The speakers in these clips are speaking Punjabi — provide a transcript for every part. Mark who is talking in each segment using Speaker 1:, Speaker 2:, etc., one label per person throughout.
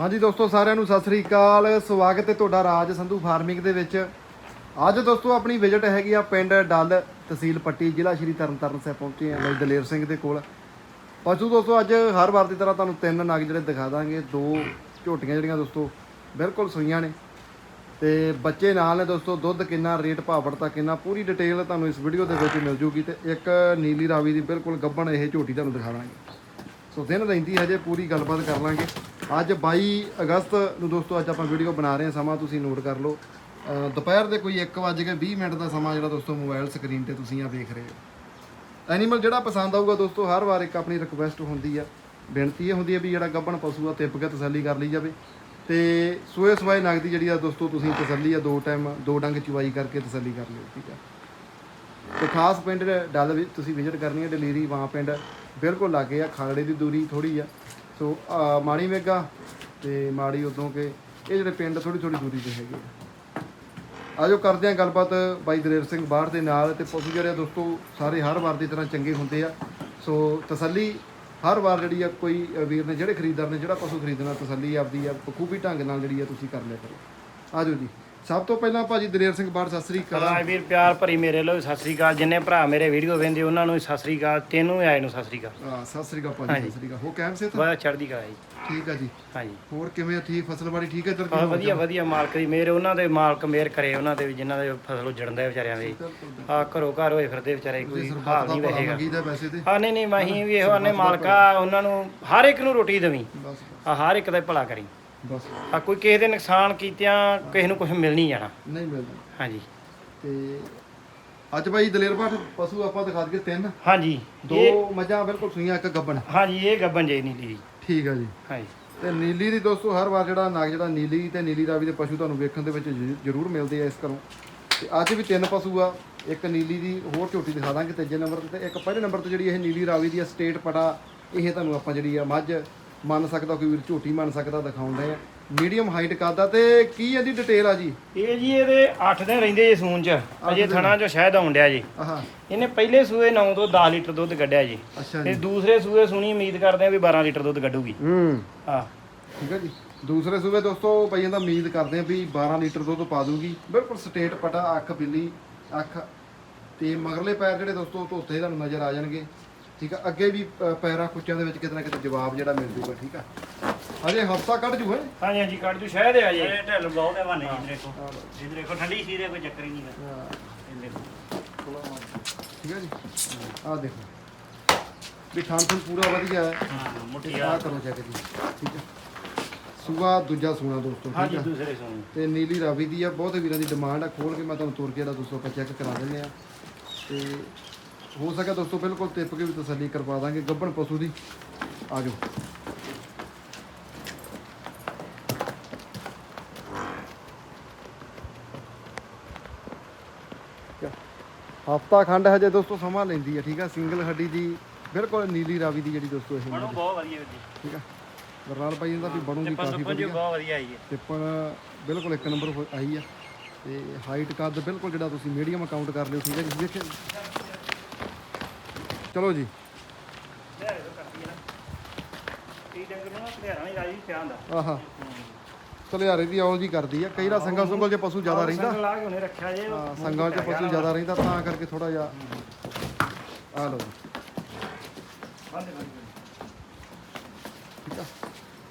Speaker 1: ਹਾਂਜੀ ਦੋਸਤੋ, ਸਾਰਿਆਂ ਨੂੰ ਸਤਿ ਸ੍ਰੀ ਅਕਾਲ। ਸਵਾਗਤ ਹੈ ਤੁਹਾਡਾ ਰਾਜ ਸੰਧੂ ਫਾਰਮਿੰਗ ਦੇ ਵਿੱਚ। ਅੱਜ ਦੋਸਤੋ, ਆਪਣੀ ਵਿਜ਼ਿਟ ਹੈਗੀ ਆ ਪਿੰਡ ਡੱਲ ਤਹਿਸੀਲ ਪੱਟੀ, ਜ਼ਿਲ੍ਹਾ ਸ਼੍ਰੀ ਤਰਨਤਾਰਨ ਸਾਹਿਬ ਪਹੁੰਚੇ ਆ ਬਾਈ ਦਲੇਰ ਸਿੰਘ ਦੇ ਕੋਲ। ਪਸ਼ੂ ਦੋਸਤੋ, ਅੱਜ ਹਰ ਵਾਰ ਦੀ ਤਰ੍ਹਾਂ ਤੁਹਾਨੂੰ ਤਿੰਨ ਨਗ ਜਿਹੜੇ ਦਿਖਾ ਦਾਂਗੇ। ਦੋ ਝੋਟੀਆਂ ਜਿਹੜੀਆਂ ਦੋਸਤੋ, ਬਿਲਕੁਲ ਸੂਈਆਂ ਨੇ। ਤੇ ਬੱਚੇ ਨਾਲ ਨੇ ਦੋਸਤੋ, ਦੁੱਧ ਕਿੰਨਾ ਰੇਟ ਭਾਵੜਤਾ ਕਿੰਨਾ, ਪੂਰੀ ਡਿਟੇਲ ਤੁਹਾਨੂੰ ਇਸ ਵੀਡੀਓ ਦੇ ਵਿੱਚ ਮਿਲ ਜੂਗੀ ਤੇ ਇੱਕ ਨੀਲੀ ਰਾਵੀ ਦੀ ਬਿਲਕੁਲ ਗੱਬਣ ਇਹ ਝੋਟੀ ਤੁਹਾਨੂੰ ਦਿਖਾ ਦਾਂਗੇ। ਸੋ ਦਿਨ ਰਹਿੰਦੀ ਹਜੇ, ਪੂਰੀ ਗੱਲਬਾਤ ਕਰ ਲਾਂਗੇ। ਅੱਜ 22 ਅਗਸਤ ਨੂੰ ਦੋਸਤੋ ਅੱਜ ਆਪਾਂ ਵੀਡੀਓ ਬਣਾ ਰਹੇ ਹਾਂ, ਸਮਾਂ ਤੁਸੀਂ ਨੋਟ ਕਰ ਲਓ। ਦੁਪਹਿਰ ਦੇ ਕੋਈ 1:20 ਮਿੰਟ ਦਾ ਸਮਾਂ ਜਿਹੜਾ ਦੋਸਤੋ ਮੋਬਾਈਲ ਸਕਰੀਨ ਤੇ ਤੁਸੀਂ ਆ ਵੇਖ ਰਹੇ ਹੋ। ਐਨੀਮਲ ਜਿਹੜਾ ਪਸੰਦ ਆਊਗਾ ਦੋਸਤੋ, ਹਰ ਵਾਰ ਇੱਕ ਆਪਣੀ ਰਿਕੁਐਸਟ ਹੁੰਦੀ ਆ। ਬੇਨਤੀ ਇਹ ਹੁੰਦੀ ਹੈ ਵੀ ਜਿਹੜਾ ਗੱਭਣ ਪਸ਼ੂ ਆ ਤਿੱਪ ਕੇ ਤਸੱਲੀ ਕਰ ਲਈ ਜਾਵੇ। ਤੇ ਸੋਏ ਸਵਾਏ ਨਗਦੀ ਜਿਹੜੀ ਆ ਦੋਸਤੋ ਤੁਸੀਂ ਤਸੱਲੀ ਆ, ਦੋ ਟਾਈਮ ਦੋ ਡੰਗ ਚੁਵਾਈ ਕਰਕੇ ਤਸੱਲੀ ਕਰ ਲਿਓ, ਠੀਕ ਆ। ਤੇ ਖਾਸ ਪਿੰਡ ਡੱਲ ਵਿੱਚ ਤੁਸੀਂ ਵਿਜ਼ਿਟ ਕਰਨੀ ਹੈ ਡਲੀਰੀ ਵਾਂ ਪਿੰਡ। ਬਿਲਕੁਲ ਲਾਗੇ ਆ ਖਾਲੜੇ ਦੀ ਦੂਰੀ ਥੋੜੀ ਆ। ਸੋ ਮਾਣੀ ਮਾੜੀ ਮੇਗਾ ਤੇ ਮਾੜੀ ਉਦੋਂ ਕਿ, ਇਹ ਜਿਹੜੇ ਪਿੰਡ ਥੋੜੀ ਥੋੜੀ ਦੂਰੀ ਤੇ ਹੈਗੇ ਆ। ਆਜੋ ਕਰਦੇ ਆ ਗੱਲਬਾਤ ਬਾਈ ਦਲੇਰ ਸਿੰਘ ਬਾਹਰ ਦੇ ਨਾਲ ਤੇ ਪਸ਼ੂ ਜਿਹੜੇ ਆ ਦੋਸਤੋ, ਸਾਰੇ ਹਰ ਵਾਰ ਦੀ ਤਰ੍ਹਾਂ ਚੰਗੇ ਹੁੰਦੇ ਆ। ਸੋ ਤਸੱਲੀ, ਹਰ ਵਾਰ ਜਿਹੜੀ ਆ ਕੋਈ ਵੀਰ ਨੇ, ਜਿਹੜੇ ਖਰੀਦਦਾਰ ਨੇ, ਜਿਹੜਾ ਪਸ਼ੂ ਖਰੀਦਣਾ, ਤਸੱਲੀ ਆਪਦੀ ਆ ਬਖੂਬੀ ਢੰਗ ਨਾਲ ਜਿਹੜੀ ਆ ਤੁਸੀਂ ਕਰ ਲਿਆ ਕਰੋ। ਆਜੋ ਜੀ। ਸਭ ਤੋਂ ਪਹਿਲਾਂ ਭਾਜੀ ਦਲੇਰ ਸਿੰਘ ਬਾਹਰ ਸਤਿ ਸ੍ਰੀ ਅਕਾਲ।
Speaker 2: ਰਾਜ ਵੀਰ ਪਿਆਰ ਭਰੀ ਮੇਰੇ ਲੋ ਸਤਿ ਸ੍ਰੀ ਅਕਾਲ। ਜਿੰਨੇ ਭਰਾ ਮੇਰੇ ਵੀਡੀਓ ਵੇਖਦੇ ਉਹਨਾਂ ਨੂੰ ਵੀ ਸਤਿ ਸ੍ਰੀ ਅਕਾਲ ਤੈਨੂੰ ਵੀ ਆਏ ਨੂੰ ਸਤਿ ਸ੍ਰੀ ਅਕਾਲ।
Speaker 1: ਹਾਂ ਸਤਿ ਸ੍ਰੀ ਅਕਾਲ ਭਾਜੀ ਸਤਿ ਸ੍ਰੀ ਅਕਾਲ। ਹੋ ਕੈਮ ਸੇ ਤਾਂ
Speaker 2: ਬੜਾ ਚੜ੍ਹਦੀ ਕਲਾ ਜੀ।
Speaker 1: ਠੀਕ ਆ ਜੀ।
Speaker 2: ਹਾਂਜੀ।
Speaker 1: ਹੋਰ ਕਿਵੇਂ ਆ ਠੀਕ ਫਸਲਬਾੜੀ ਠੀਕ ਹੈ ਇੱਧਰ
Speaker 2: ਬਹੁਤ ਵਧੀਆ ਵਧੀਆ ਮਾਲਕ ਦੀ ਮਿਹਰ ਉਹਨਾਂ ਦੇ ਮਾਲਕ ਮਿਹਰ ਕਰੇ ਉਹਨਾਂ ਦੇ ਵੀ ਜਿਨ੍ਹਾਂ ਦੇ ਫਸਲ ਉਜੜਦਾ ਵਿਚਾਰਿਆਂ ਦੇ। ਆ ਘਰੋ ਘਰ ਹੋਏ ਫਿਰਦੇ ਵਿਚਾਰੇ ਕੋਈ ਹਾਲ ਨਹੀਂ ਵਹੇਗਾ
Speaker 1: ਮੰਗੀਦਾ ਪੈਸੇ ਤੇ।
Speaker 2: ਹਾਂ ਨਹੀਂ ਨਹੀਂ ਮਹੀਂ ਵੀ ਇਹੋ ਆਨੇ ਮਾਲਕਾ ਉਹਨਾਂ ਨੂੰ ਹਰ ਇੱਕ ਨੂੰ ਰੋਟੀ ਦੇਵੀਂ। ਹਰ ਇੱਕ ਦਾ ਭਲਾ ਕਰੀ।
Speaker 1: ਬਸ।
Speaker 2: ਆ ਕੋਈ ਕਿਸੇ ਦੇ ਨੁਕਸਾਨ ਕੀਤਿਆਂ ਕਿਸੇ ਨੂੰ ਕੁਝ ਮਿਲ ਨਹੀਂ ਜਾਣਾ।
Speaker 1: ਨਹੀਂ ਮਿਲਦਾ।
Speaker 2: ਹਾਂਜੀ।
Speaker 1: ਤੇ ਅੱਜ ਭਾਈ ਦਲੇਰ ਭਾਟ ਪਸ਼ੂ ਆਪਾਂ ਦਿਖਾ ਦਈਏ ਤਿੰਨ।
Speaker 2: ਹਾਂਜੀ।
Speaker 1: ਦੋ ਮੱਝਾਂ ਬਿਲਕੁਲ ਸੂਈਆਂ ਇੱਕ ਗੱਬਣ।
Speaker 2: ਹਾਂਜੀ ਇਹ ਗੱਬਨ ਜੇ ਨੀਲੀ ਦੀ।
Speaker 1: ਠੀਕ ਆ ਜੀ।
Speaker 2: ਹਾਂਜੀ।
Speaker 1: ਤੇ ਨੀਲੀ ਦੀ ਦੋਸਤੋ ਹਰ ਵਾਰ ਜਿਹੜਾ ਨਾਗ ਜਿਹੜਾ ਨੀਲੀ ਤੇ ਨੀਲੀ ਰਾਵੀ ਦੇ ਪਸ਼ੂ ਤੁਹਾਨੂੰ ਵੇਖਣ ਦੇ ਵਿੱਚ ਜ਼ਰੂ- ਜ਼ਰੂਰ ਮਿਲਦੇ ਆ ਇਸ ਘਰੋਂ। ਤੇ ਅੱਜ ਵੀ ਤਿੰਨ ਪਸ਼ੂ ਆ। ਇੱਕ ਨੀਲੀ ਦੀ ਹੋਰ ਝੋਟੀ ਦਿਖਾ ਦਾਂਗੇ ਤੀਜੇ ਨੰਬਰ ਤੇ। ਤੇ ਇੱਕ ਪਹਿਲੇ ਨੰਬਰ ਤੇ ਜਿਹੜੀ ਇਹ ਨੀਲੀ ਰਾਵੀ ਦੀ ਸਟੇਟ ਪਟਾ ਇਹ ਤੁਹਾਨੂੰ ਆਪਾਂ ਜਿਹੜੀ ਆ ਮੱਝ ਮੰਨ ਸਕਦਾ ਕੋਈ ਵੀਰ ਝੋਟੀ ਮੰਨ ਸਕਦਾ ਦਿਖਾਉਂਦੇ ਆ। ਮੀਡੀਅਮ ਹਾਈਟ ਕਰਦਾ ਤੇ ਕੀ ਇਹਦੀ ਡਿਟੇਲ ਆ ਜੀ?
Speaker 2: ਇਹ ਜੀ ਇਹਦੇ 8 ਦਿਨ ਰਹਿੰਦੇ ਜੀ ਸੂਨ ਚ। ਅਜੇ ਥਣਾ ਚ ਸ਼ਾਇਦ ਆਉਣ ਡਿਆ ਜੀ।
Speaker 1: ਆਹਾ।
Speaker 2: ਇਹਨੇ ਪਹਿਲੇ ਸੂਏ 9 ਤੋਂ 10 ਲੀਟਰ ਦੁੱਧ ਕੱਢਿਆ ਜੀ।
Speaker 1: ਅੱਛਾ
Speaker 2: ਤੇ ਦੂਸਰੇ ਸੂਏ ਸੁਣੀ ਉਮੀਦ ਕਰਦੇ ਆ ਵੀ 12 ਲੀਟਰ ਦੁੱਧ ਕੱਢੂਗੀ।
Speaker 1: ਹੂੰ।
Speaker 2: ਹਾਂ।
Speaker 1: ਠੀਕ ਹੈ ਜੀ। ਦੂਸਰੇ ਸੂਬੇ ਦੋਸਤੋ ਬਈਆਂ ਦਾ ਉਮੀਦ ਕਰਦੇ ਆ ਵੀ 12 ਲੀਟਰ ਦੁੱਧ ਪਾ ਦੂਗੀ। ਬਿਲਕੁਲ ਸਟੇਟ ਪਟਾ ਅੱਖ ਬਿੱਲੀ ਅੱਖ ਤੇ ਮਗਰਲੇ ਪੈਰ ਜਿਹੜੇ ਦੋਸਤੋ ਧੋਤੇ ਤੁਹਾਨੂੰ ਨਜ਼ਰ ਆ ਜਾਣਗੇ। ਠੀਕ ਆ ਅੱਗੇ ਵੀ ਅ, ਪੈਰਾਂ ਕੁੱਚਿਆਂ ਦੇ ਵਿੱਚ ਕਿਤੇ ਨਾ ਕਿਤੇ ਜਵਾਬ ਜਿਹੜਾ ਮਿਲ ਜੂਗਾ ਠੀਕ ਆ। ਹਜੇ ਹਫਤਾ ਕੱਢ ਜੂ ਹੈ
Speaker 2: ਹਾਂਜੀ ਹਾਂਜੀ ਕੱਢ ਜੂ ਸ਼ਾਇਦ ਆ ਜੀ
Speaker 3: ਇਹ ਢਿੱਲ ਬਹੁਤ ਹੈ। ਵਾਨੇ ਜੀ ਦੇਖੋ ਇਹ ਦੇਖੋ ਠੰਡੀ ਸੀ ਦੇ ਕੋਈ ਚੱਕਰ ਹੀ ਨਹੀਂ ਗਾ। ਇਹ ਦੇਖੋ।
Speaker 1: ਠੀਕ ਹੈ ਜੀ? ਆਹ ਦੇਖੋ। ਵੀ ਥਾਂ ਥਾਂ ਪੂਰਾ ਵਧੀਆ ਹੈ।
Speaker 3: ਹਾਂ ਮੁੱਠੀ ਆ
Speaker 1: ਕਰੋ ਚੈੱਕ ਜੀ। ਠੀਕ ਹੈ ਸੂਆ ਦੂਜਾ ਸੂਣਾ ਦੋਸਤੋ
Speaker 2: ਹਾਂਜੀ
Speaker 1: ਠੀਕ ਆ।
Speaker 2: ਦੂਸਰੇ ਸੂਣ।
Speaker 1: ਤੇ ਨੀਲੀ ਰਾਵੀ ਦੀ ਆ ਬਹੁਤ ਵੀਰਾਂ ਦੀ ਡਿਮਾਂਡ ਆ। ਖੋਲ ਕੇ ਮੈਂ ਤੁਹਾਨੂੰ ਤੁਰ ਕੇ ਜਿਹੜਾ ਦੋਸਤੋ ਆਪਾਂ ਚੈੱਕ ਕਰਾ ਦਿੰਦੇ ਆ। ਤੇ ਹੋ ਸਕਿਆ ਦੋਸਤੋ ਬਿਲਕੁਲ ਟਿੱਪ ਕੇ ਵੀ ਤਸੱਲੀ ਕਰਵਾ ਦਾਂਗੇ ਗੱਬਣ ਪਸ਼ੂ ਦੀ। ਆ ਜਾਓ। ਹਫਤਾ ਖੰਡ ਹਜੇ ਦੋਸਤੋ ਸਮਾਂ ਲੈਂਦੀ ਆ ਠੀਕ ਆ? ਸਿੰਗਲ ਹੱਡੀ ਦੀ ਬਿਲਕੁਲ ਨੀਲੀ ਰਾਵੀ ਦੀ ਜਿਹੜੀ ਦੋਸਤੋ ਇਹ
Speaker 3: ਬਣੋ ਬਹੁਤ ਵਧੀਆ ਜੀ।
Speaker 1: ਠੀਕ ਆ? ਬਰਨਾਲ ਭਾਈ ਇਹਦਾ ਵੀ ਬਣੂਗੀ
Speaker 3: ਟਿੱਪਣ
Speaker 1: ਕਾਫੀ ਵਧੀਆ।
Speaker 3: ਬਹੁਤ ਵਧੀਆ ਆਈ ਹੈ।
Speaker 1: ਟਿੱਪਣ ਬਿਲਕੁਲ ਇੱਕ ਨੰਬਰ ਹੋ- ਆਈ ਆ। ਤੇ ਹਾਈਟ ਕੱਦ ਬਿਲਕੁਲ ਜਿਹੜਾ ਤੁਸੀਂ ਮੀਡੀਅਮ ਅਕਾਊਂਟ ਕਰ ਲਿਓ ਠੀਕ ਹੈ ਜੀ? ਦੇਖਿਓ। ਚਲੋ ਜੀ।
Speaker 2: ਟੀ ਡੰਗਰ ਨੂੰ ਧਿਆਰਾਂ ਨਹੀਂ ਰਾਜੀ ਪਿਆ ਹੁੰਦਾ
Speaker 1: ਆਹਾ ਤਲਿਆਰੇ ਦੀ ਆਉ ਜੀ ਕਰਦੀ ਆ। ਕਈ ਵਾਰ ਸੰਗਾ ਸੰਗਲ ਜੇ ਪਸ਼ੂ ਜ਼ਿਆਦਾ ਰਹਿੰਦਾ।
Speaker 2: ਲਾ ਕੇ ਉਹਨੇ ਰੱਖਿਆ ਜੇ।
Speaker 1: ਹਾਂ, ਸੰਗਾਂ 'ਚ ਪਸ਼ੂ ਜ਼ਿਆਦਾ ਰਹਿੰਦਾ ਤਾਂ ਕਰਕੇ ਥੋੜਾ ਜਿਹਾ ਆ ਲਓ ਜੀ। ਠੀਕ ਆ।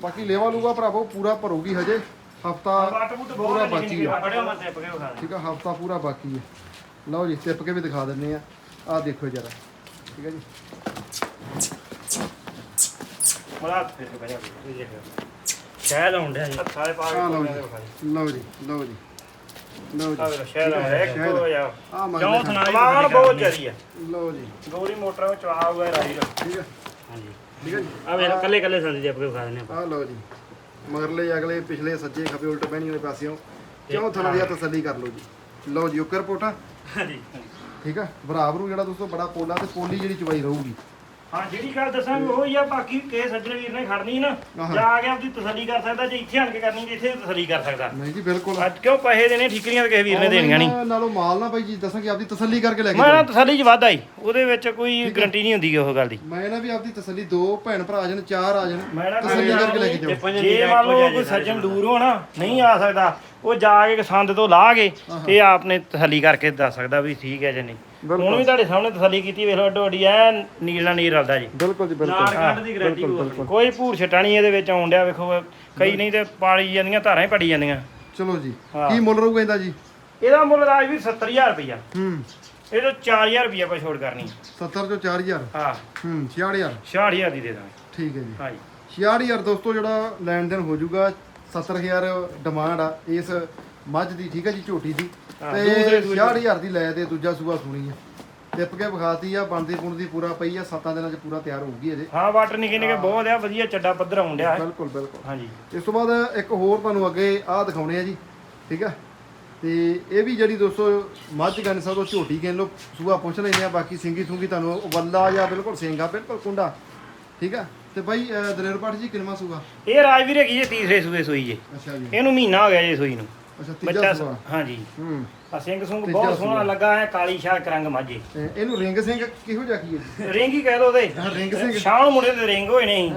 Speaker 1: ਬਾਕੀ ਲੇਵਾ ਲੂਗਾ ਭਰਾਵੋ ਪੂਰਾ ਭਰੂਗੀ ਹਜੇ। ਹਫਤਾ ਪੂਰਾ ਬਾਕੀ ਆ।
Speaker 3: ਟਿੱਪ ਕੇ ਵਿਖਾ
Speaker 1: ਠੀਕ ਆ ਹਫਤਾ ਪੂਰਾ ਬਾਕੀ ਹੈ ਲਓ ਜੀ ਟਿੱਪ ਕੇ ਵੀ ਦਿਖਾ ਦਿੰਨੇ ਆ। ਆਹ ਦੇਖੋ ਜਰਾ। ਠੀਕ ਹੈ ਜੀ।
Speaker 2: ਮਲਾ ਫੇਰ ਕੇ ਬਜਾ
Speaker 3: ਦੇ ਦੇਖੋ ਸ਼ਾਇਦ ਆਉਣ ਡਿਆ ਜੀ।
Speaker 2: ਸਾਰੇ ਪਾ
Speaker 1: ਆਹ ਲਓ
Speaker 2: ਕੇ
Speaker 1: ਜੀ। ਲਓ ਜੀ ਲਓ ਜੀ। ਲਓ
Speaker 2: ਆ
Speaker 1: ਜੀ
Speaker 2: ਵੇਖੋ ਸ਼ਾਇਦ ਆ ਇੱਕ
Speaker 1: ਸ਼ਾਇਦ।
Speaker 2: ਹੋ ਜਾ
Speaker 1: ਆਹ ਮੰਨ
Speaker 3: ਕਿਉਂ
Speaker 1: ਲਿਆ।
Speaker 3: ਸੁਣਾ
Speaker 2: ਸਮਾਨ ਬਹੁਤ ਜ਼ਿਆਦੀ ਆ।
Speaker 1: ਲਓ ਜੀ।
Speaker 2: ਗੋਰੀ ਮੋਟਰਾਂ ਵਿੱਚ ਆ ਹੋਇਆ ਰਾਜੀ ਦਾ
Speaker 1: ਠੀਕ ਹੈ।
Speaker 3: ਹਾਂਜੀ।
Speaker 1: ਠੀਕ ਹੈ ਜੀ।
Speaker 3: ਆ ਵੇਖ ਕੱਲੇ ਕੱਲੇ ਸੰਦੀ ਟਿੱਪ ਕੇ ਵਿਖਾ ਦਿੰਦੇ ਆਪਾਂ।
Speaker 1: ਆਹ ਲਓ ਜੀ। ਮਗਰਲੇ ਅਗਲੇ ਪਿਛਲੇ ਸੱਜੇ ਖੱਬੇ ਉਲਟ ਬਹਿਣੀ ਵਾਲੇ ਪਾਸਿਓਂ ਕਿਉਂ ਥਣਾ ਦੀ ਤਸੱਲੀ ਕਰ ਲਓ ਜੀ। ਲਓ ਜੀ ਉੱਕਰ ਪੋਟਾ।
Speaker 3: ਹਾਂਜੀ।
Speaker 1: ਠੀਕ ਆ? ਬਰਾਬਰੂ ਜਿਹੜਾ ਦੋਸਤੋ ਬੜਾ ਪੋਲਾ ਤੇ ਪੋਲੀ ਜਿਹੜੀ ਚਵਾਈ ਰਹੂਗੀ।
Speaker 2: ਹਾਂ ਜਿਹੜੀ ਗੱਲ ਦੱਸਾਂਗੇ ਉਹ ਹੀ ਆ ਬਾਕੀ ਕੇ ਸੱਜਣ ਵੀਰ ਨੇ ਖੜਨੀ ਨਾ
Speaker 1: ਆਹਾ।
Speaker 2: ਜਾ ਕੇ ਆਪਦੀ ਤਸੱਲੀ ਕਰ ਸਕਦਾ ਜੇ ਇੱਥੇ ਆਣ ਕੇ ਕਰਨੀ ਤੇ ਇੱਥੇ ਤਸੱਲੀ ਕਰ ਸਕਦਾ।
Speaker 1: ਨਹੀਂ ਜੀ ਬਿਲਕੁਲ।
Speaker 2: ਅੱਜ ਕਿਉਂ ਪੈਸੇ ਦੇਣੇ ਠੀਕਰੀਆਂ ਤੇ ਕਿਸੇ ਵੀਰ ਨੇ ਦੇਣੀਆਂ ਨਹੀਂ
Speaker 1: ਨਾਲੋਂ ਮਾਲ ਨਾ ਬਾਈ ਜੀ ਦੱਸਾਂਗੇ ਆਪਦੀ ਤਸੱਲੀ ਕਰਕੇ ਲੈ ਕੇ
Speaker 2: ਮੈਂ ਨਾ। ਤਸੱਲੀ ਚ ਵਾਧਾ ਹੀ ਉਹਦੇ ਵਿੱਚ ਕੋਈ ਗਰੰਟੀ ਨਹੀਂ ਹੁੰਦੀ ਉਹ ਗੱਲ ਦੀ।
Speaker 1: ਮੈਂ ਨਾ ਵੀ ਆਪਦੀ ਤਸੱਲੀ ਦੋ ਭੈਣ ਭਰਾ ਆ ਜਾਣ ਚਾਰ ਆ ਜਾਣ
Speaker 2: ਮੈਂ ਨਾ
Speaker 1: ਤਸੱਲੀ ਕਰਕੇ ਲੈ ਕੇ ਜਾਓ।
Speaker 2: ਜੇ ਮੰਨ ਲਓ ਕੋਈ ਸੱਜਣ ਦੂਰ ਹੋਣਾ ਨਹੀਂ ਆ ਸਕਦਾ ਉਹ ਜਾ ਕੇ ਸੰਦ ਤੋਂ ਲਾ ਕੇ ਤੇ ਆਪ ਨੇ ਤਸੱਲੀ ਕਰਕੇ ਦੱਸ ਸਕਦਾ ਵੀ ਠੀਕ ਹੈ ਜਾਂ ਨਹੀਂ। ਹੁਣ ਵੀ ਤੁਹਾਡੇ ਸਾਹਮਣੇ ਤਸੱਲੀ ਕੀਤੀ ਵੇਖ ਲਓ ਅੱਡੋ ਅੱਡੀ ਐ ਨੀਲ ਨਾਲ ਨੀਲ ਰਲਦਾ ਜੀ।
Speaker 1: ਬਿਲਕੁਲ ਜੀ ਬਿਲਕੁਲ।
Speaker 3: ਕੱਢ ਦੀ ਗਾਰੰਟੀ ਹੋਊਗੀ
Speaker 2: ਕੋਈ ਭੂਰ ਛਟਾ ਨਹੀਂ ਇਹਦੇ ਵਿੱਚ ਆਉਣ ਡਿਆ ਵੇਖੋ ਕਈ ਨਹੀਂ ਤੇ ਪਾਲੀ ਜਾਂਦੀਆਂ ਧਾਰਾਂ ਹੀ ਪੜੀ ਜਾਂਦੀਆਂ।
Speaker 1: ਚਲੋ ਜੀ
Speaker 2: ਹਾਂ।
Speaker 1: ਕੀ ਮੁੱਲ ਰਹੂਗਾ ਇਹਦਾ ਜੀ?
Speaker 2: ਇਹਦਾ ਮੁੱਲ ਰਾਜ ਵੀ 70000 ਰੁਪਇਆ
Speaker 1: ਹੂੰ।
Speaker 2: ਇਹ ਤੋਂ 4000 ਰੁਪਇਆ ਆਪਾਂ ਛੋੜ ਕਰਨੀ
Speaker 1: 70 ਚੋਂ 4000
Speaker 2: ਹਾਂ।
Speaker 1: ਹੂੰ 66000
Speaker 2: 66000 ਦੀ ਦੇ ਦਾਂਗੇ।
Speaker 1: ਠੀਕ ਹੈ ਜੀ।
Speaker 2: ਹਾਂਜੀ
Speaker 1: 66000 ਦੋਸਤੋ ਜਿਹੜਾ ਲੈਣ ਦੇਣ ਹੋ ਜਾਊਗਾ 70000 ਡਿਮਾਂਡ ਆ ਇਸ ਮੱਝ ਦੀ ਠੀਕ ਹੈ ਜੀ ਝੋਟੀ ਦੀ। ਤੇ
Speaker 2: ਦੂਸਰੇ ਸੂਏ
Speaker 1: 66000 ਦੀ ਲੈ ਤੇ ਦੂਜਾ ਸੂਆ ਸੁਣੀ ਆ। ਟਿੱਪ ਕੇ ਵਿਖਾਤੀ ਆ ਬਣਦੀ ਪੁਣਦੀ ਪੂਰਾ ਪਈ ਆ 7 ਦਿਨਾਂ ਚ ਪੂਰਾ ਤਿਆਰ ਹੋਊਗੀ ਅਜੇ
Speaker 2: ਹਾਂ ਵਾਟਰ ਨਿੱਕੇ ਨਿੱਕੇ ਬਹੁਤ ਆ ਵਧੀਆ ਚੱਡਾ ਪੱਧਰ ਆਉਣ ਡਿਆ ਹੈ।
Speaker 1: ਬਿਲਕੁਲ ਬਿਲਕੁਲ।
Speaker 2: ਹਾਂਜੀ।
Speaker 1: ਇਸ ਤੋਂ ਬਾਅਦ ਇੱਕ ਹੋਰ ਤੁਹਾਨੂੰ ਅੱਗੇ ਆਹ ਦਿਖਾਉਣੇ ਆ ਜੀ ਠੀਕ ਆ? ਤੇ ਇਹ ਵੀ ਜਿਹੜੀ ਦੋਸਤੋ ਮੱਝ ਗੰਨ ਸਾਹਿਬ ਤੋਂ ਝੋਟੀ ਕਹਿ ਲੋ ਸੂਆ ਪੁੱਛ ਲੈਂਦੇ ਆ ਬਾਕੀ ਸਿੰਗੀ ਸੁੰਗੀ ਤੁਹਾਨੂੰ ਵੱਲਾ ਜਾਂ ਬਿਲਕੁਲ ਸਿੰਗਾ ਬਿਲਕੁਲ ਕੁੰਡਾ ਠੀਕ ਆ? ਤੇ ਬਾਈ ਦਲੇਰ ਪਾਠ ਜੀ ਕਿੰਨਵਾ ਸੂਆ?
Speaker 2: ਇਹ ਰਾਜਵੀਰ ਹੈਗੀ ਜੇ ਤੀਸਰੇ ਸੂਏ ਸੂਈ ਜੇ।
Speaker 1: ਅੱਛਾ ਜੀ।
Speaker 2: ਇਹਨੂੰ ਮਹੀਨਾ ਹੋ ਗਿਆ ਜੇ ਸੂਈ ਨੂੰ।
Speaker 1: ਅੱਛਾ
Speaker 2: ਬੱਚਾ
Speaker 1: ਤੀਜਾ ਸੂਆ
Speaker 2: ਹਾਂਜੀ।
Speaker 1: ਹੂੰ।
Speaker 2: ਆ ਸਿੰਘ ਸੁੰਗ
Speaker 1: ਤੀਜਾ
Speaker 2: ਬਹੁਤ
Speaker 1: ਸੂਆ।
Speaker 2: ਸੋਹਣਾ ਲੱਗਾ ਹੈ ਕਾਲੀ ਸ਼ਾਹ ਰੰਗ ਮਾਝੇ।
Speaker 1: ਤੇ ਇਹਨੂੰ ਰਿੰਗ ਸਿੰਘ ਕਿਹੋ ਜਿਹਾ ਕੀ ਹੈ ਜੀ?
Speaker 2: ਰਿੰਗ ਹੀ ਕਹਿ ਦੋ ਉਹਦੇ।
Speaker 1: ਹਾਂ ਰਿੰਗ ਸਿੰਘ।
Speaker 2: ਸ਼ਾਹ ਮੁੰਡੇ ਦੇ ਰਿੰਗ ਹੋਏ ਨਹੀਂ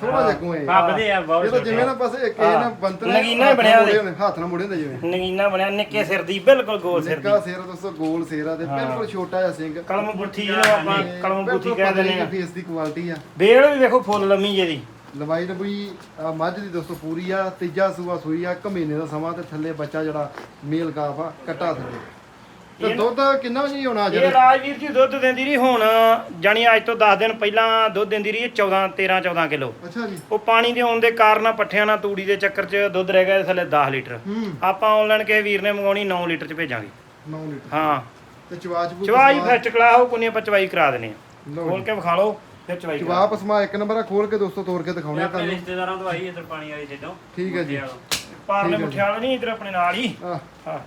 Speaker 1: ਥੋੜਾ ਜਿਹਾ ਕੋ ਹੈ।
Speaker 3: ਫੱਬਦੇ ਆ
Speaker 1: ਇਹ
Speaker 3: ਬਹੁਤ
Speaker 1: ਤਾਂ ਜਿਵੇਂ ਨਾ ਬਸ ਇੱਕ ਇਹ ਨਾ ਬੰਤਰ
Speaker 2: ਨਗੀਨਾ ਹੀ ਬਣਿਆ ਉਹਦੇ।
Speaker 1: ਹੱਥ ਨਾਲ ਮੁੜੇ ਹੁੰਦੇ ਜਿਵੇਂ।
Speaker 2: ਨਗੀਨਾ ਬਣਿਆ ਨਿੱਕੇ ਸਿਰ ਦੀ ਬਿਲਕੁਲ ਗੋਲ ਸਿਰ ਦੀ।
Speaker 1: ਨਿੱਕਾ ਸਿਰ ਦੋਸਤੋ ਗੋਲ ਸਿਰ ਆ ਤੇ ਬਿਲਕੁਲ ਛੋਟਾ ਜਿਹਾ ਸਿੰਘ।
Speaker 2: ਕਲਮ ਬੁੱਠੀ ਜਿਹਨੂੰ ਆਪਾਂ ਕਲਮ ਬੁੱਠੀ ਕਹਿ ਦਿੰਦੇ ਆ।
Speaker 1: ਫੇਸ ਦੀ ਕੁਆਲਿਟੀ ਆ।
Speaker 2: ਬੇੜ ਵੀ ਵੇਖੋ ਫੁੱਲ ਲੰਮੀ ਜਿਹਦੀ
Speaker 1: ਲੰਬਾਈ ਆ ਮੱਝ ਦੀ ਦੋਸਤੋ ਪੂਰੀ ਆ ਤੀਜਾ ਸੂਆ ਸੂਈ ਆ ਇੱਕ ਮਹੀਨੇ ਦਾ ਸਮਾਂ ਤੇ ਥੱਲੇ ਬੱਚਾ ਜਿਹੜਾ ਮੇਲ ਕਾਫ ਆ ਕੱਟਾ ਥੱਲੇ। ਤੇ ਦੁੱਧ ਕਿੰਨਾ ਜੀ ਹੋਣਾ
Speaker 2: ਇਹ
Speaker 1: ਜਿਹੜਾ
Speaker 2: ਰਾਜਵੀਰ ਜੀ ਦੁੱਧ ਦਿੰਦੀ ਰਹੀ ਹੁਣ ਜਾਨੀ ਅੱਜ ਤੋਂ 10 ਦਿਨ ਪਹਿਲਾਂ ਦੁੱਧ ਦਿੰਦੀ ਰਹੀ 14 13 14 ਕਿਲੋ।
Speaker 1: ਅੱਛਾ ਜੀ।
Speaker 2: ਉਹ ਪਾਣੀ ਦੇ ਆਉਣ ਦੇ ਕਾਰਨ ਆ ਪੱਠਿਆਂ ਨਾਲ ਤੂੜੀ ਦੇ ਚੱਕਰ 'ਚ ਦੁੱਧ ਰਹਿ ਗਿਆ ਥੱਲੇ 10 ਲੀਟਰ।
Speaker 1: ਹੂੰ।
Speaker 2: ਆਪਾਂ ਆਨਲਾਈਨ ਕਿਸੇ ਵੀਰ ਨੇ ਮੰਗਾਉਣੀ 9 ਲੀਟਰ 'ਚ ਭੇਜਾਂਗੇ।
Speaker 1: 9 ਲੀਟਰ।
Speaker 2: ਹਾਂ।
Speaker 1: ਤੇ ਚਵਾਚ
Speaker 2: ਚਵਾਈ ਫਿਰ ਚਕਲਾ ਹੋ ਕੋਨੀ ਆਪਾਂ ਚਵਾਈ ਕਰਾ ਦੇਣੇ ਆ ਖੋਲ ਕੇ ਵਿਖਾ ਲਓ। ਫਿਰ ਚਵਾਈ ਕਰਾ।
Speaker 1: ਜਵਾਬ ਪਸਮਾ ਇੱਕ ਨੰਬਰ ਆ ਖੋਲ ਕੇ ਦੋਸਤੋ ਤੋੜ ਕੇ ਦਿਖਾਉਣੇ ਆ
Speaker 3: ਆਪਣੇ
Speaker 1: ਤੁਹਾਨੂੰ।
Speaker 3: ਰਿਸ਼ਤੇਦਾਰਾਂ ਤੋਂ ਆਈ ਇੱਧਰ ਪਾਣੀ ਵਾਲੀ ਛੱਡੋ
Speaker 1: ਠੀਕ ਹੈ ਜੀ।
Speaker 2: ਪਾਰਲੇ ਮੁੱਠਿਆਲ ਨਹੀਂ ਇਧਰ ਆਪਣੇ ਨਾਲ ਹੀ।
Speaker 1: ਆ
Speaker 2: ਹਾਂ।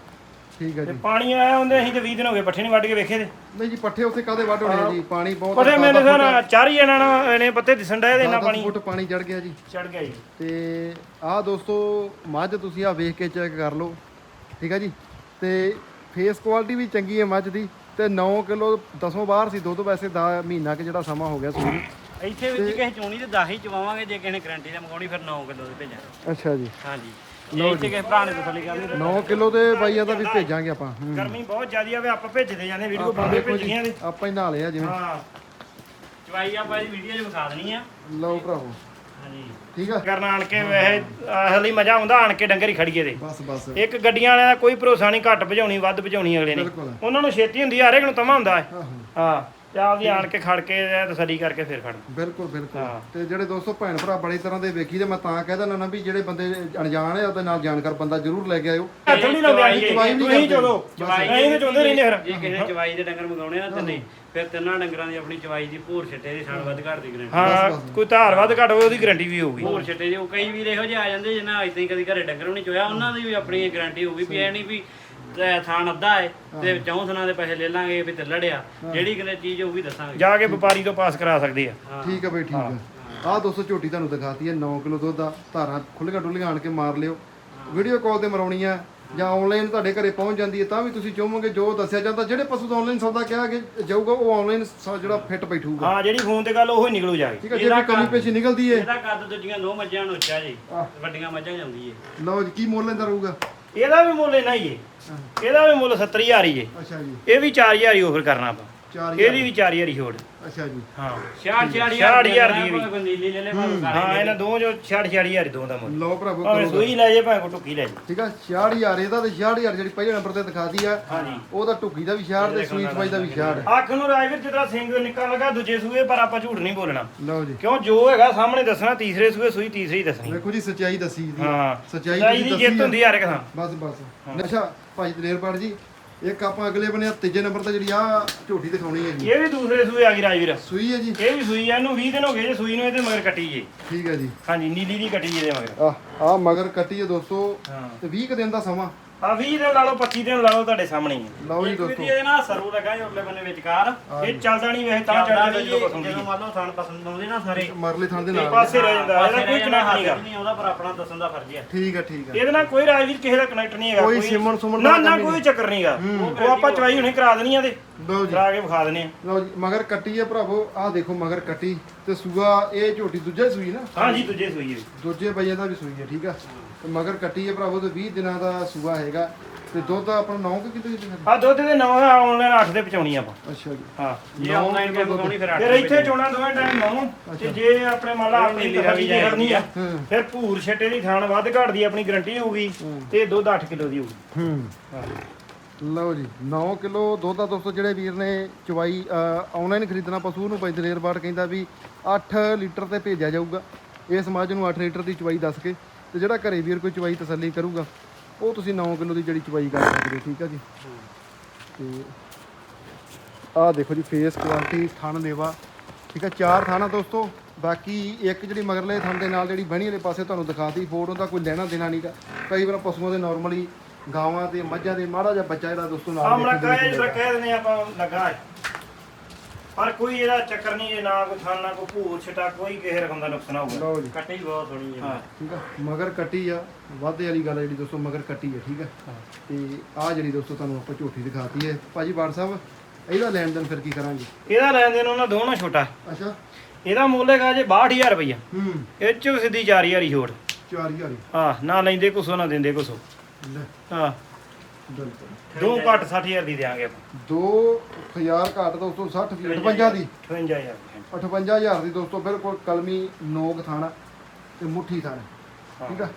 Speaker 1: ਠੀਕ ਹੈ
Speaker 2: ਤੇ
Speaker 1: ਜੀ।
Speaker 2: ਪਾਣੀ ਆਇਆ ਹੁੰਦੇ ਅਸੀਂ ਤੇ 20 ਦਿਨ ਹੋ ਗਏ ਪੱਠੇ ਨਹੀਂ ਵੱਢ ਕੇ ਵੇਖੇ ਤੇ।
Speaker 1: ਨਹੀਂ ਜੀ ਪੱਠੇ ਉੱਥੇ ਕਾਦੇ ਵੱਢ ਹੋਣੇ ਆ ਜੀ? ਪਾਣੀ ਬਹੁਤ
Speaker 2: ਪੱਠੇ ਮੇਰੇ ਸਾਰ ਚਾਰ ਹੀ ਜਣਾ ਨਾਲ ਇਹਨੇ ਪੱਤੇ ਦਿਸਣ ਡਏ ਦੇ ਇੰਨਾ
Speaker 1: ਦਸ
Speaker 2: ਪਾਣੀ।
Speaker 1: ਫੁੱਟ ਪਾਣੀ ਚੜ ਗਿਆ ਜੀ।
Speaker 2: ਚੜ ਗਿਆ ਜੀ।
Speaker 1: ਤੇ ਆਹ ਦੋਸਤੋ ਮੱਝ ਤੁਸੀਂ ਆ ਵੇਖ ਕੇ ਚੈੱਕ ਕਰ ਲਓ। ਠੀਕ ਹੈ ਜੀ? ਤੇ ਫੇਸ ਕੁਆਲਿਟੀ ਵੀ ਚੰਗੀ ਹੈ ਮੱਝ ਦੀ। ਤੇ 9 ਕਿਲੋ ਦਸੋਂ ਬਾਹਰ ਸੀ ਦੁੱਧ ਵੈਸੇ ਦਾ ਮਹੀਨਾ ਕਿ ਜਿਹੜਾ ਸਮਾਂ ਹੋ ਗਿਆ ਸੂਈ ਨੂੰ।
Speaker 3: ਇੱਥੇ ਵਿੱਚ ਕਿਸੇ ਚੋਣੀ ਤੇ 10 ਹੀ ਚਵਾਵਾਂਗੇ ਜੇ ਕਿਸੇ ਨੇ ਗਰੰਟੀ ਦਾ ਮੰਗਾਉਣੀ ਫਿਰ 9 ਕਿਲੋ ਦੇ ਭੇਜਾਂਗੇ।
Speaker 1: ਅੱਛਾ ਜੀ।
Speaker 3: ਹਾਂਜੀ। ਜੇ। ਇੱਥੇ ਕਿਸੇ ਭਰਾ ਨੇ ਤਸੱਲੀ ਕਰਨੀ ਤਾਂ
Speaker 1: 9 ਕਿਲੋ ਦੇ ਬਾਈਆਂ ਦਾ ਵੀ ਭੇਜਾਂਗੇ ਆਪਾਂ। ਹੂੰ।
Speaker 2: ਗਰਮੀ ਬਹੁਤ ਜ਼ਿਆਦੀ ਆਵੇ ਆਪਾਂ ਭੇਜਦੇ ਜਾਂਦੇ ਵੀਡੀਓ
Speaker 1: ਜੀ,
Speaker 2: ਭੇਜੀਆਂ ਦੇ
Speaker 1: ਆਪਾਂ ਹੀ ਨਾਲੇ ਆ ਜਿਵੇਂ।
Speaker 2: ਹਾਂ।
Speaker 3: ਚਵਾਈ ਆਪਾਂ ਇਹ ਵੀਡੀਓ 'ਚ ਵਿਖਾ ਦੇਣੀ ਆ।
Speaker 1: ਲਓ ਭਰਾਵੋ।
Speaker 3: ਹਾਂਜੀ।
Speaker 1: ਠੀਕ ਆ?
Speaker 2: ਕਰਨਾ ਆਣ ਕੇ ਵੈਸੇ ਅਸਲੀ ਮਜ਼ਾ ਆਉਂਦਾ ਆਣ ਕੇ ਡੰਗਰ ਹੀ ਖੜੀਏ ਦੇ
Speaker 1: ਬਸ ਬਸ।
Speaker 2: ਇੱਕ ਗੱਡੀਆਂ ਵਾਲਿਆਂ ਦਾ ਕੋਈ ਭਰੋਸਾ ਨਹੀਂ ਘੱਟ ਭਜਾਉਣੀ ਵੱਧ ਭਜਾਉਣੀ ਅਗਲੇ ਨੇ।
Speaker 1: ਬਿਲਕੁਲ।
Speaker 2: ਉਹਨਾਂ ਨੂੰ ਛੇਤੀ ਹੁੰਦੀ ਆ ਹਰੇਕ ਨੂੰ ਤਮਾ ਹੁੰਦਾ। ਹੈ
Speaker 1: ਆਹੋ
Speaker 2: ਹਾਂ ਤੇ ਆਪਦੀ ਆਣ ਕੇ ਖੜ ਕੇ ਤੇ ਤਸੱਲੀ ਕਰਕੇ ਫਿਰ ਖੜਨਾ।
Speaker 1: ਬਿਲਕੁਲ ਬਿਲਕੁਲ।
Speaker 2: ਹਾਂ।
Speaker 1: ਤੇ ਜਿਹੜੇ ਦੋਸਤੋ ਭੈਣ ਭਰਾ ਬੜੀ ਤਰ੍ਹਾਂ ਦੇ ਵੇਖੀ ਤੇ ਮੈਂ ਤਾਂ ਕਹਿ ਦਿੰਦਾ ਨਾ ਵੀ ਜਿਹੜੇ ਬੰਦੇ ਅਣਜਾਣ ਆ ਉਹਦੇ ਨਾਲ ਜਾਣਕਾਰ ਬੰਦਾ ਜ਼ਰੂਰ ਲੈ ਕੇ ਆਇਓ।
Speaker 2: ਹੱਥ ਨਹੀਂ ਲਾਉਂਦੇ ਅਸੀਂ
Speaker 1: ਚਵਾਈ ਨਹੀਂ
Speaker 2: ਤੁਸੀਂ
Speaker 1: ਕਰਦੇ।
Speaker 2: ਚਲੋ।
Speaker 3: ਚਵਾਈ
Speaker 2: ਅਸੀਂ ਤਾਂ ਚਾਹੁੰਦੇ ਰਹਿੰਦੇ ਫਿਰ।
Speaker 3: ਜੇ ਕਿਸੇ ਚਵਾਈ ਦੇ ਡੰਗਰ ਮੰਗਾਉਣੇ ਨਾ ਤਿੰਨੇ ਫਿਰ ਤਿੰਨਾਂ ਡੰਗਰਾਂ ਦੀ ਆਪਣੀ ਚਵਾਈ ਦੀ ਭੂਰ ਛੱਟੇ ਦੀ ਸਾਲ ਵੱਧ ਘੱਟ ਦੀ ਗਰੰਟੀ
Speaker 2: ਹਾਂ ਕੋਈ ਧਾਰ ਵੱਧ ਘੱਟ ਹੋਵੇ ਉਹਦੀ ਗਾਰੰਟੀ ਵੀ ਹੋਊਗੀ।
Speaker 3: ਭੂਰ ਛੱਟੇ ਜੋ ਕਈ ਵੀਰ ਇਹੋ ਜਿਹੇ ਆ ਜਾਂਦੇ ਜਿਹਨਾਂ ਅੱਜ ਤਾਈਂ ਕਦੀ ਘਰੇ ਡੰਗਰ ਵੀ ਨਹੀਂ ਚੋਇਆ ਉਹਨਾਂ ਦੀ ਵੀ ਆਪਣੀ ਗਾਰੰਟੀ ਹੋਊਗੀ ਵੀ ਇਹ ਨਹੀਂ ਵੀ ਤੇ ਥਾਣ ਅੱਧਾ ਹੈ ਤੇ ਚੌਂ ਥਣਾ ਦੇ ਪੈਸੇ ਲੈ ਲਾਂਗੇ ਵੀ ਤੇ ਲੜਿਆ। ਜਿਹੜੀ ਕਿਤੇ ਚੀਜ਼ ਹੋਊਗੀ ਦੱਸਾਂਗੇ।
Speaker 2: ਜਾ ਕੇ ਵਪਾਰੀ ਤੋਂ ਪਾਸ ਕਰਾ ਸਕਦੇ ਆ।
Speaker 1: ਠੀਕ ਆ ਬਈ ਠੀਕ ਆ। ਆਹ ਦੋਸਤੋ ਝੋਟੀ ਤੁਹਾਨੂੰ ਦਿਖਾਤੀ ਹੈ 9 ਕਿਲੋ ਦੁੱਧ ਦਾ ਧਾਰਾਂ ਖੁੱਲੀਆਂ ਡੁੱਲੀਆਂ ਆਣ ਕੇ ਮਾਰ ਲਿਓ। ਵੀਡੀਓ ਕਾਲ ਤੇ ਮਰਾਉਣੀ ਆ। ਜਾਂ ਆਨਲਾਈਨ ਤੁਹਾਡੇ ਘਰੇ ਪਹੁੰਚ ਜਾਂਦੀ ਹੈ ਤਾਂ ਵੀ ਤੁਸੀਂ ਚਾਹੋਗੇ ਜੋ ਦੱਸਿਆ ਜਾਂਦਾ ਜਿਹੜੇ ਪਸ਼ੂ ਦਾ ਆਨਲਾਈਨ ਸੌਦਾ ਕਿਹਾ ਕਿ ਜਾਊਗਾ ਉਹ ਆਨਲਾਈਨ ਜਿਹੜਾ ਫਿੱਟ ਬੈਠੂਗਾ।
Speaker 2: ਹਾਂ ਜਿਹੜੀ ਫੋਨ ਤੇ ਗੱਲ ਉਹ ਹੀ ਨਿਕਲੂ ਜਾ ਕੇ।
Speaker 1: ਠੀਕ ਹੈ ਜੇ ਕੋਈ ਕਮੀ ਪੇਸ਼ੀ ਨਿਕਲਦੀ ਏ।
Speaker 3: ਇਹਦਾ ਕੱਦ ਦੂਜੀਆਂ ਦੋ ਮੱਝਾਂ ਨੂੰ ਉੱਚਾ ਜੀ। ਵੱਡੀਆਂ ਮੱਝਾਂ ਜਾਂਦੀ ਏ।
Speaker 1: ਲਓ ਜੀ ਕੀ ਮੁੱਲ ਇਹਦਾ ਰਹੂਗਾ?
Speaker 2: ਇਹਦਾ ਵੀ ਮੁੱਲ ਇੰਨਾ ਹੀ ਏ। ਇਹਦਾ ਵੀ ਮੁੱਲ 70000 ਹੀ ਏ।
Speaker 1: ਅੱਛਾ ਜੀ।
Speaker 2: ਇਹ ਵੀ 4000 ਹੀ ਆਫਰ ਕਰਨਾ ਆਪਾਂ।
Speaker 1: 4000
Speaker 2: ਇਹਦੀ ਵੀ 4000 ਹੀ ਛੋੜ
Speaker 1: ਅੱਛਾ ਜੀ।
Speaker 2: ਹਾਂ।
Speaker 3: 66
Speaker 2: 66,000 ਦੀ ਵੀ।
Speaker 3: ਕੋਈ ਨੀਲੀ ਲੈ ਲੈ ਭਾਵੇਂ
Speaker 2: ਹਾਂ। ਇਹਨਾਂ ਦੋ ਜੋ 66000 ਦੋ ਦਾ ਮੁੱਲ।
Speaker 1: ਲਓ ਭਰਾਵੋ
Speaker 2: ਭਾਵੇਂ
Speaker 1: ਕਰੋ
Speaker 2: ਸੂਈ ਲੈ ਜੇ ਭਾਵੇਂ ਕੋ ਟੁੱਕੀ ਲੈ ਜੇ।
Speaker 1: ਠੀਕ ਆ 66000 ਇਹਦਾ ਤੇ 66000 ਜਿਹੜੀ ਪਹਿਲੇ ਨੰਬਰ ਤੇ ਦਿਖਾਤੀ ਆ
Speaker 2: ਹਾਂਜੀ।
Speaker 1: ਉਹਦਾ ਟੁੱਕੀ ਦਾ ਵੀ 66 ਤੇ ਸੂਈ ਸਵਾਈ ਦਾ ਵੀ 66
Speaker 2: ਅੱਖ ਨੂੰ ਰਾਜਵੀਰ ਜਿੱਦਾਂ ਸਿੰਘ ਨਿੱਕਾ ਲਗਾ ਦੂਜੇ ਸੂਏ ਪਰ ਆਪਾਂ ਝੂਠ ਨਹੀਂ ਬੋਲਣਾ।
Speaker 1: ਲਓ ਜੀ।
Speaker 2: ਕਿਉਂ? ਜੋ ਹੈਗਾ ਸਾਹਮਣੇ ਦੱਸਣਾ ਤੀਸਰੇ ਸੂਏ ਸੂਈ ਤੀਸਰੀ ਦੱਸਣੀ।
Speaker 1: ਵੇਖੋ ਜੀ ਸੱਚਾਈ ਦੱਸੀ ਦੀ
Speaker 2: ਹਾਂ।
Speaker 1: ਸੱਚਾਈ
Speaker 2: ਸੱਚਾਈ
Speaker 1: ਤੁਸੀਂ
Speaker 2: ਦੀ ਜਿੱਤ
Speaker 1: ਦੱਸੀ ਆ।
Speaker 2: ਹੁੰਦੀ ਹਰ ਇੱਕ ਥਾਂ।
Speaker 1: ਬਸ ਬਸ। ਅੱਛਾ ਭਾਈ ਦਲੇਰਪਾੜ ਜੀ। ਇੱਕ ਆਪਾਂ ਅਗਲੇ ਬੰਨੇ ਤੀਜੇ ਨੰਬਰ ਤੇ ਜਿਹੜੀ ਆ ਝੋਟੀ ਦਿਖਾਉਣੀ ਹੈ ਜੀ।
Speaker 2: ਇਹ ਵੀ ਦੂਸਰੇ ਸੂਏ ਆ ਗਈ ਰਾਜਵੀਰ।
Speaker 1: ਸੂਈ ਹੈ ਜੀ?
Speaker 2: ਇਹ ਵੀ ਸੂਈ ਆ ਇਹਨੂੰ 20 ਦਿਨ ਹੋ ਗਏ ਜੇ ਸੂਈ ਨੂੰ ਇਹਦੇ ਮਗਰ ਕੱਟੀ ਜੇ।
Speaker 1: ਠੀਕ ਹੈ ਜੀ।
Speaker 2: ਹਾਂਜੀ ਨੀਲੀ ਦੀ ਕੱਟੀ ਜੇ ਇਹਦੇ ਮਗਰ।
Speaker 1: ਆ ਆ ਮਗਰ ਕੱਟੀ ਹੈ ਦੋਸਤੋ।
Speaker 2: ਹਾਂ।
Speaker 1: ਤੇ 20 ਕੁ ਦਿਨ ਦਾ ਸਮਾਂ।
Speaker 2: ਆ 20 ਦਿਨ ਲਾ ਲਓ 25 ਦਿਨ ਲਾ ਲਓ ਤੁਹਾਡੇ ਸਾਹਮਣੇ ਹੀ। ਆ।
Speaker 1: ਲਓ ਜੀ
Speaker 3: ਇੱਕ
Speaker 1: ਦੋਸਤੋ।
Speaker 3: ਇਹਦੇ ਨਾਲ ਸਰੂ ਲੱਗਾ ਜੀ ਉਰਲੇ ਬੰਨੇ ਵਿਚਕਾਰ।
Speaker 2: ਇਹ ਚੱਲਦਾ ਨਹੀਂ ਵੈਸੇ ਤਾਂ
Speaker 3: ਚੱਲਦਾ
Speaker 2: ਜਦੋਂ ਪਸੰਦ
Speaker 3: ਜਦੋਂ ਮੰਨ ਲਓ ਥਣ ਪਸੰਦ ਆਉਂਦੇ ਨਾ ਸਾਰੇ।
Speaker 1: ਮਰਲੇ ਥਾਂ ਦੇ
Speaker 2: ਇੱਕ
Speaker 1: ਨਾਲ
Speaker 2: ਪਾਸੇ ਰਹਿ ਜਾਂਦਾ ਇਹਦਾ ਕੋਈ ਕਨੈਕਟ
Speaker 3: ਹੱਥ ਨਹੀਂ ਆਉਂਦਾ ਪਰ ਆਪਣਾ ਦੱਸਣ ਦਾ ਫਰਜ਼ ਹੈ।
Speaker 1: ਠੀਕ ਹੈ ਠੀਕ ਹੈ।
Speaker 2: ਇਹਦੇ ਨਾਲ ਕੋਈ ਰਾਜਵੀਰ ਕਿਸੇ ਦਾ ਕਨੈਕਟ ਨਹੀਂ ਹੈਗਾ
Speaker 1: ਕੋਈ ਸਿਮਣ ਸੁਮਣ
Speaker 2: ਨਾ
Speaker 1: ਦਾ
Speaker 2: ਨਾ ਕੋਈ ਚੱਕਰ ਨਹੀਂਗਾ ਉਹ ਆਪਾਂ ਚਵਾਈ ਹੁਣੇ ਕਰਾ ਦੇਣੀ ਆ ਤੇ।
Speaker 1: ਲਓ ਜੀ।
Speaker 2: ਕਰਾ ਕੇ ਵਿਖਾ ਦਨੇ ਆ।
Speaker 1: ਲਓ ਜੀ ਮਗਰ ਕੱਟੀ ਹੈ ਭਰਾਵੋ ਆਹ ਦੇਖੋ ਮਗਰ ਕੱਟੀ ਤੇ ਸੂਆ ਇਹ ਝੋਟੀ ਦੂਜਾ ਸੂਈ ਨਾ?
Speaker 2: ਹਾਂ ਜੀ ਦੂਜੇ ਸੂਈ ਹੈ
Speaker 1: ਦੂਜੇ ਬਈਏ ਦਾ ਵੀ ਸੂਈ ਹੈ ਠੀਕ ਆ? ਤੇ ਮਗਰ ਕੱਟੀ ਹੈ ਭਰਾਵੋ ਤੇ 20 ਦਿਨਾਂ ਦਾ ਸੂਆ ਹੈਗਾ। ਤੇ ਦੁੱਧ ਆਪਣਾ 9 ਕਿ ਕਿਲੋ ਜੀ
Speaker 2: ਆ ਦੁੱਧ ਦੇ 9 ਆਨਲਾਈਨ 8 ਦੇ ਪਹੁੰਚਾਉਣੀ ਆਪਾਂ।
Speaker 1: ਅੱਛਾ ਜੀ।
Speaker 2: ਹਾਂ
Speaker 3: ਜੇ ਆਨਲਾਈਨ ਕੇ ਮਗਾਉਣੀ ਫਿਰ
Speaker 2: ਫਿਰ ਇੱਥੇ ਚੋਣਾ ਦੋਵੇਂ ਟਾਈਮ ਨੌ ਤੇ ਜੇ ਆਪਣੇ ਮੰਨ ਲਾ ਆਪਣੀ
Speaker 3: ਰਾਵੀ
Speaker 2: ਕਰਨੀ ਆ ਫਿਰ ਭੂਰ ਛੱਟੇ ਦੀ ਥਾਣ ਵੱਧ ਘੱਟ ਦੀ ਆਪਣੀ ਗਰੰਟੀ ਹੋਊਗੀ ਤੇ ਦੁੱਧ 8 ਕਿਲੋ ਦੀ ਹੋਊਗੀ।
Speaker 1: ਹੂੰ। ਲਓ ਜੀ 9 ਕਿਲੋ ਦੁੱਧ ਦਾ ਦੋਸਤੋ, ਜਿਹੜੇ ਵੀਰ ਨੇ ਚਵਾਈ ਆਨਲਾਈਨ ਖਰੀਦਣਾ, ਪਸ਼ੂ ਨੂੰ ਭਾਈ ਦਲੇਰ ਬਾੜ ਕਹਿੰਦਾ ਵੀ 8 ਲੀਟਰ ਤੇ ਭੇਜਿਆ ਜਾਊਗਾ। ਇਸ ਮੱਝ ਨੂੰ 8 ਲੀਟਰ ਦੀ ਚਵਾਈ ਦੱਸ ਕੇ, ਤੇ ਜਿਹੜਾ ਘਰੇ ਵੀਰ ਕੋਈ ਚਵਾਈ ਤਸੱਲੀ ਕਰੂਗਾ, ਉਹ ਤੁਸੀਂ 9 ਕਿਲੋ ਦੀ ਜਿਹੜੀ ਚਵਾਈ ਕਰ ਸਕਦੇ ਹੋ, ਠੀਕ ਆ ਜੀ? ਤੇ ਆਹ ਦੇਖੋ ਜੀ ਫੇਸ ਕੁਆਲਿਟੀ ਥਣ ਲੇਵਾ, ਠੀਕ ਆ, ਚਾਰ ਥਾਣਾ ਦੋਸਤੋ, ਬਾਕੀ ਇੱਕ ਜਿਹੜੀ ਮਗਰਲੇ ਥਣ ਦੇ ਨਾਲ ਜਿਹੜੀ ਬਣੀ ਵਾਲੇ ਪਾਸੇ ਤੁਹਾਨੂੰ ਦਿਖਾਤੀ ਫੋਟੋ ਦਾ ਕੋਈ ਲੈਣਾ ਦੇਣਾ ਨਹੀਂਗਾ ਕਈ ਵਾਰ ਪਸ਼ੂਆਂ ਦੇ ਨਾਰਮਲੀ ਗਾਵਾਂ ਤੇ ਮੱਝਾਂ ਦੇ ਮਾੜਾ ਜਿਹਾ ਬੱਚਾ ਜਿਹੜਾ ਦੋਸਤੋ ਨਾਲ
Speaker 2: ਮਲਕਾ ਇਹ ਜਿਹੜਾ ਕਹਿ ਦਿੰਦੇ ਆਪਾਂ ਲੱਗਾ ਹੈ। ਪਰ ਕੋਈ ਇਹਦਾ ਚੱਕਰ ਨਹੀਂ ਇਹ ਨਾ ਕੋਈ ਥਾਣ ਨਾ ਕੋਈ ਭੂਰ ਛਟਾ ਕੋਈ ਕਿਸੇ ਰਕਮ ਦਾ ਨੁਕਸਾਨ ਹੋਊਗਾ।
Speaker 1: ਲਓ ਜੀ।
Speaker 3: ਕੱਟੀ ਬਹੁਤ ਸੋਹਣੀ ਹੈ।
Speaker 2: ਹਾਂ।
Speaker 1: ਠੀਕ ਆ ਮਗਰ ਕੱਟੀ ਆ ਵਾਧੇ ਵਾਲੀ ਗੱਲ ਆ ਜਿਹੜੀ ਦੋਸਤੋ ਮਗਰ ਕੱਟੀ ਆ ਠੀਕ ਆ। ਤੇ ਆ ਜਿਹੜੀ ਦੋਸਤੋ ਤੁਹਾਨੂੰ ਆਪਾਂ ਝੋਟੀ ਦਿਖਾਤੀ ਹੈ ਭਾਜੀ ਬਾੜ ਸਾਹਿਬ ਇਹਦਾ ਲੈਣ ਦੇਣ ਫਿਰ ਕੀ ਕਰਾਂਗੇ?
Speaker 2: ਇਹਦਾ ਲੈਣ ਦੇਣ ਉਹਨਾਂ ਦੋਨੋਂ ਛੋਟਾ।
Speaker 1: ਅੱਛਾ।
Speaker 2: ਇਹਦਾ ਮੁੱਲ ਹੈਗਾ ਜੇ 62000 ਰੁਪਈਆ।
Speaker 1: ਹੂੰ।
Speaker 2: ਇਹ ਚ ਸਿੱਧੀ 4000 ਹੀ ਛੋੜ
Speaker 1: 4000 ਹੀ।
Speaker 2: ਹਾਂ ਨਾ ਲੈਂਦੇ ਕੁਸੋ ਨਾ ਦਿੰਦੇ ਕੁਸੋ
Speaker 1: ਲੈ।
Speaker 2: ਹਾਂ।
Speaker 1: ਬਿਲਕੁਲ।
Speaker 2: ਦੋ ਘੱਟ 60000 ਦੀ ਦੇਾਂਗੇ ਆਪਾਂ।
Speaker 1: 2000 ਘੱਟ ਦੋਸਤੋ 60 ਦੀ? 58 ਦੀ
Speaker 2: 58000
Speaker 1: 58000 ਦੀ ਦੋਸਤੋ ਬਿਲਕੁਲ ਕਲਮੀ ਨੋਕ ਥਾਣਾ ਤੇ ਮੁੱਠੀ ਥਾਣਾ। ਠੀਕ ਆ?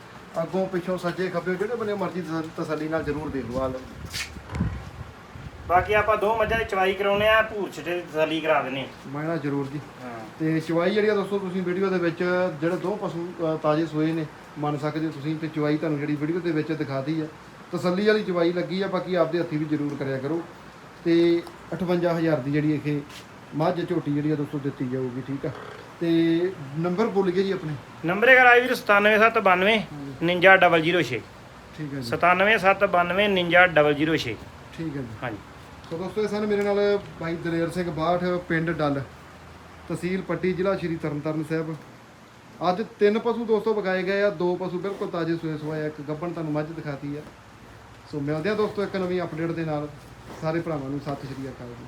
Speaker 1: ਅੱਗੋਂ ਪਿੱਛੋਂ ਸੱਜੇ ਖੱਬੇ ਜਿਹੜੇ ਬਨੇ ਮਰਜ਼ੀ ਤਸ- ਤਸੱਲੀ ਨਾਲ ਜ਼ਰੂਰ ਦੇਖ ਲਓ ਆ ਲਓ।
Speaker 2: ਬਾਕੀ ਆਪਾਂ ਦੋ ਮੱਝਾਂ ਦੀ ਚਵਾਈ ਕਰਾਉਨੇ ਆ ਭੂਰ ਛਟੇ ਦੀ ਤਸੱਲੀ ਕਰਾ ਦਿੰਨੇ
Speaker 1: ਮੈਂ ਨਾ ਜ਼ਰੂਰ ਜੀ। ਤੇ ਚਵਾਈ ਜਿਹੜੀ ਆ ਦੋਸਤੋ ਤੁਸੀਂ ਵੀਡੀਓ ਦੇ ਵਿੱਚ ਜਿਹੜੇ ਦੋ ਪਸ਼ੂ ਅ, ਤਾਜ਼ੇ ਸੋਏ ਨੇ ਮੰਨ ਸਕਦੇ ਹੋ ਤੁਸੀਂ ਤੇ ਚਵਾਈ ਤੁਹਾਨੂੰ ਜਿਹੜੀ ਵੀਡੀਓ ਦੇ ਵਿੱਚ ਦਿਖਾਤੀ ਆ। ਤਸੱਲੀ ਵਾਲੀ ਚਵਾਈ ਲੱਗੀ ਆ ਬਾਕੀ ਆਪਦੇ ਹੱਥੀ ਵੀ ਜ਼ਰੂਰ ਕਰਿਆ ਕਰੋ। ਤੇ 58000 ਦੀ ਜਿਹੜੀ ਇਹ ਮੱਝ ਝੋਟੀ ਜਿਹੜੀ ਆ ਦੋਸਤੋ ਦਿੱਤੀ ਜਾਊਗੀ ਠੀਕ ਆ। ਤੇ ਨੰਬਰ ਭੁੱਲ ਗਏ ਜੀ ਆਪਣੇ?
Speaker 2: ਨੰਬਰ ਹੈਗਾ ਰਾਜਵੀਰ 97792 99006
Speaker 1: ਠੀਕ ਹੈ ਜੀ।
Speaker 2: 97792 99006
Speaker 1: ਠੀਕ ਹੈ ਜੀ।
Speaker 2: ਹਾਂਜੀ।
Speaker 1: ਸੋ ਦੋਸਤੋ, ਇਹ ਸਨ ਮੇਰੇ ਨਾਲ ਭਾਈ ਦਲੇਰ ਸਿੰਘ ਬਾਠ, ਪਿੰਡ ਡੱਲ, ਤਹਿਸੀਲ ਪੱਟੀ, ਜ਼ਿਲ੍ਹਾ ਸ਼੍ਰੀ ਤਰਨਤਾਰਨ ਸਾਹਿਬ। ਅੱਜ ਤਿੰਨ ਪਸ਼ੂ ਦੋਸਤੋ ਵਿਖਾਏ ਗਏ ਆ, ਦੋ ਪਸ਼ੂ ਬਿਲਕੁਲ ਤਾਜ਼ੇ ਸੂਏ ਸਵਾਏ ਆ, ਇੱਕ ਗੱਬਣ ਤੁਹਾਨੂੰ ਮੱਝ ਦਿਖਾਤੀ ਆ। ਸੋ ਮਿਲਦੇ ਆ ਦੋਸਤੋ ਇੱਕ ਨਵੀਂ ਅਪਡੇਟ ਦੇ ਨਾਲ। ਸਾਰੇ ਭਰਾਵਾਂ ਨੂੰ ਸਤਿ ਸ਼੍ਰੀ ਅਕਾਲ ਜੀ।